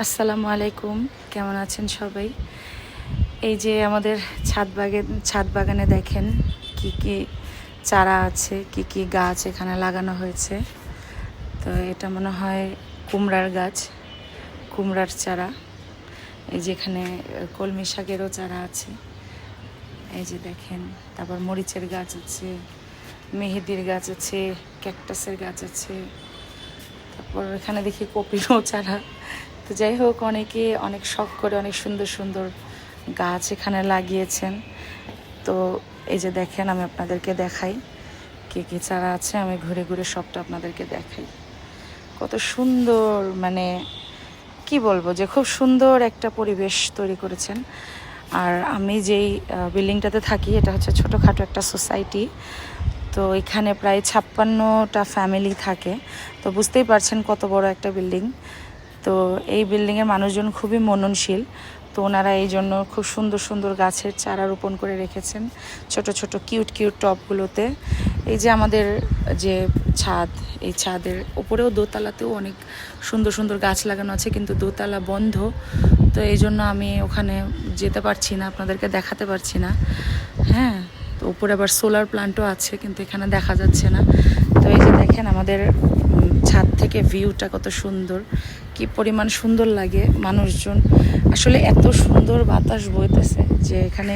আসসালামু আলাইকুম। কেমন আছেন সবাই? এই যে আমাদের ছাদ বাগে, ছাদ বাগানে দেখেন কি কি চারা আছে, কি কি গাছ এখানে লাগানো হয়েছে। তো এটা মনে হয় কুমড়ার গাছ, কুমড়ার চারা। এই যে এখানে কলমি শাকেরও চারা আছে। এই যে দেখেন, তারপর মরিচের গাছ আছে, মেহেদির গাছ আছে, ক্যাকটাসের গাছ আছে। তারপর এখানে দেখি কপিরও চারা। তো যাই হোক, অনেকে অনেক শখ করে অনেক সুন্দর সুন্দর গাছ এখানে লাগিয়েছেন। তো এই যে দেখেন, আমি আপনাদেরকে দেখাই কে কী চারা আছে, আমি ঘুরে ঘুরে সবটা আপনাদেরকে দেখাই। কত সুন্দর মানে কি বলব, যে খুব সুন্দর একটা পরিবেশ তৈরি করেছেন। আর আমি যেই বিল্ডিংটাতে থাকি, এটা হচ্ছে ছোটোখাটো একটা সোসাইটি। তো এখানে প্রায় ছাপ্পান্নটা ফ্যামিলি থাকে। তো বুঝতেই পারছেন কত বড় একটা বিল্ডিং। তো এই বিল্ডিংয়ের মানুষজন খুবই মননশীল। তো ওনারা এই জন্য খুব সুন্দর সুন্দর গাছের চারা রোপণ করে রেখেছেন ছোট ছোট কিউট কিউট টপগুলোতে এই যে আমাদের যে ছাদ, এই ছাদের ওপরেও দোতলাতেও অনেক সুন্দর সুন্দর গাছ লাগানো আছে, কিন্তু দোতলা বন্ধ। তো এই জন্য আমি ওখানে যেতে পারছি না, আপনাদেরকে দেখাতে পারছি না। হ্যাঁ তো উপরে আবার সোলার প্ল্যান্টও আছে, কিন্তু এখানে দেখা যাচ্ছে না। তো এই যে দেখেন আমাদের থেকে ভিউটা কত সুন্দর, কি পরিমাণ সুন্দর লাগে মানুষজন। আসলে এত সুন্দর বাতাস বইতেছে যে এখানে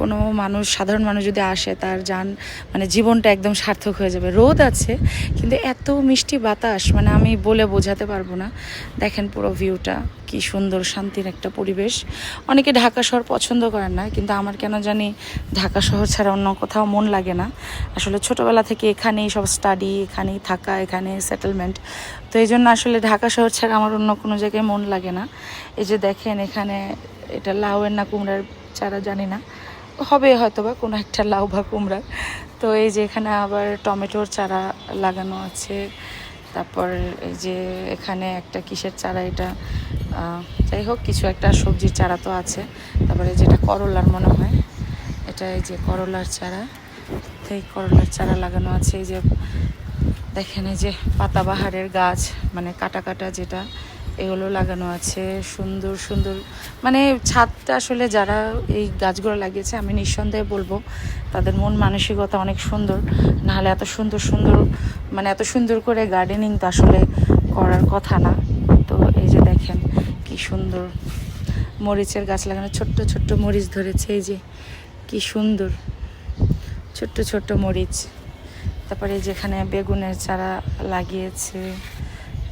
কোনো মানুষ, সাধারণ মানুষ যদি আসে, তার যান মানে জীবনটা একদম সার্থক হয়ে যাবে। রোদ আছে, কিন্তু এত মিষ্টি বাতাস মানে আমি বলে বোঝাতে পারব না। দেখেন পুরো ভিউটা কি সুন্দর, শান্তির একটা পরিবেশ। অনেকে ঢাকা শহর পছন্দ করেন না, কিন্তু আমার কেন জানি ঢাকা শহর ছাড়া অন্য কোথাও মন লাগে না। আসলে ছোটবেলা থেকে এখানেই সব স্টাডি এখানেই থাকা এখানে সেটেলমেন্ট তো এই জন্য আসলে ঢাকা শহর ছাড়া আমার অন্য কোনো জায়গায় মন লাগে না। এই যে দেখেন এখানে এটা লাউয়ের না কুমড়ার চারা, জানি না। হবে হয়তো বা কোনো একটা লাউ বা কুমড়া তো এই যে এখানে আবার টমেটোর চারা লাগানো আছে। তারপর এই যে এখানে একটা কিসের চারা এটা যাই হোক, কিছু একটা সবজির চারা তো আছে। তারপরে যেটা করলার মনে হয়, এটা এই যে করলার চারা। এই করলার চারা লাগানো আছে। এই যে দেখেন, এই যে পাতাবাহারের গাছ মানে কাটা কাটা যেটা এগুলো লাগানো আছে, সুন্দর সুন্দর। মানে ছাদটা আসলে যারা এই গাছগুলো লাগিয়েছে, আমি নিঃসন্দেহে বলব, তাদের মন মানসিকতা অনেক সুন্দর। নাহলে এত সুন্দর সুন্দর মানে এত সুন্দর করে গার্ডেনিং তো আসলে করার কথা না। তো এই যে দেখেন, কি সুন্দর। মরিচের গাছ লাগানো, ছোট্ট ছোট্ট মরিচ ধরেছে, এই যে কি সুন্দর। ছোট্ট ছোট্ট মরিচ। তারপরে যেখানে বেগুনের চারা লাগিয়েছে।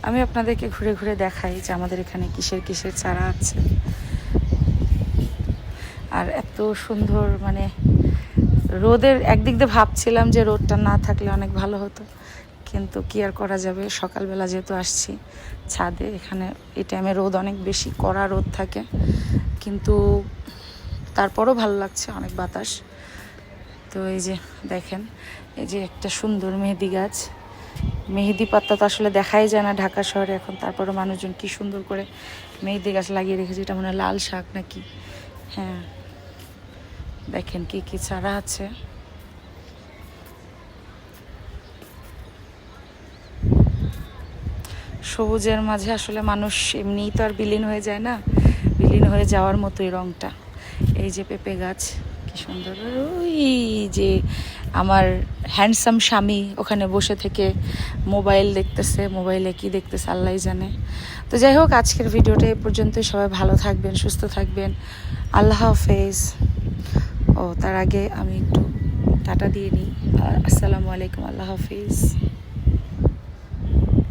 আমি আপনাদেরকে ঘুরে ঘুরে দেখাই যে আমাদের এখানে কিসের কিসের চারা আছে। আর এত সুন্দর মানে রোদের একদিক দিয়ে ভাবছিলাম যে রোদটা না থাকলে অনেক ভালো হতো, কিন্তু কি আর করা যাবে? সকালবেলা যেহেতু আসছি ছাদে, এখানে এই টাইমে রোদ অনেক বেশি, কড়া রোদ থাকে, কিন্তু তারপরও ভালো লাগছে অনেক বাতাস। তো এই যে দেখেন, এই যে একটা সুন্দর মেহেদি গাছ। মেহেদি পাতা তো আসলে দেখাই যায় না ঢাকা শহরে এখন। তারপরে মানুষজন কি সুন্দর করে মেহেদি গাছ লাগিয়ে রেখেছে, এটা মনে হয় লাল শাক নাকি? হ্যাঁ। দেখেন কি কি চারা আছে। সবুজের মাঝে আসলে মানুষ এমনিই তো আর বিলীন হয়ে যায় না। বিলীন হয়ে যাওয়ার মতোই রংটা। এই যে পেঁপে গাছ। কি সুন্দর। ওই যে আমার হ্যান্ডসাম স্বামী ওখানে বসে থেকে মোবাইল দেখতেছে, মোবাইলে কি দেখতেছে আল্লাহ জানে। তো যাই হোক, আজকের ভিডিওটা এ পর্যন্তই। সবাই ভালো থাকবেন, সুস্থ থাকবেন। আল্লাহ হাফেজ। ও, তার আগে আমি একটু টাটা দিয়ে নিই। আসসালামু আলাইকুম, আল্লাহ হাফিজ।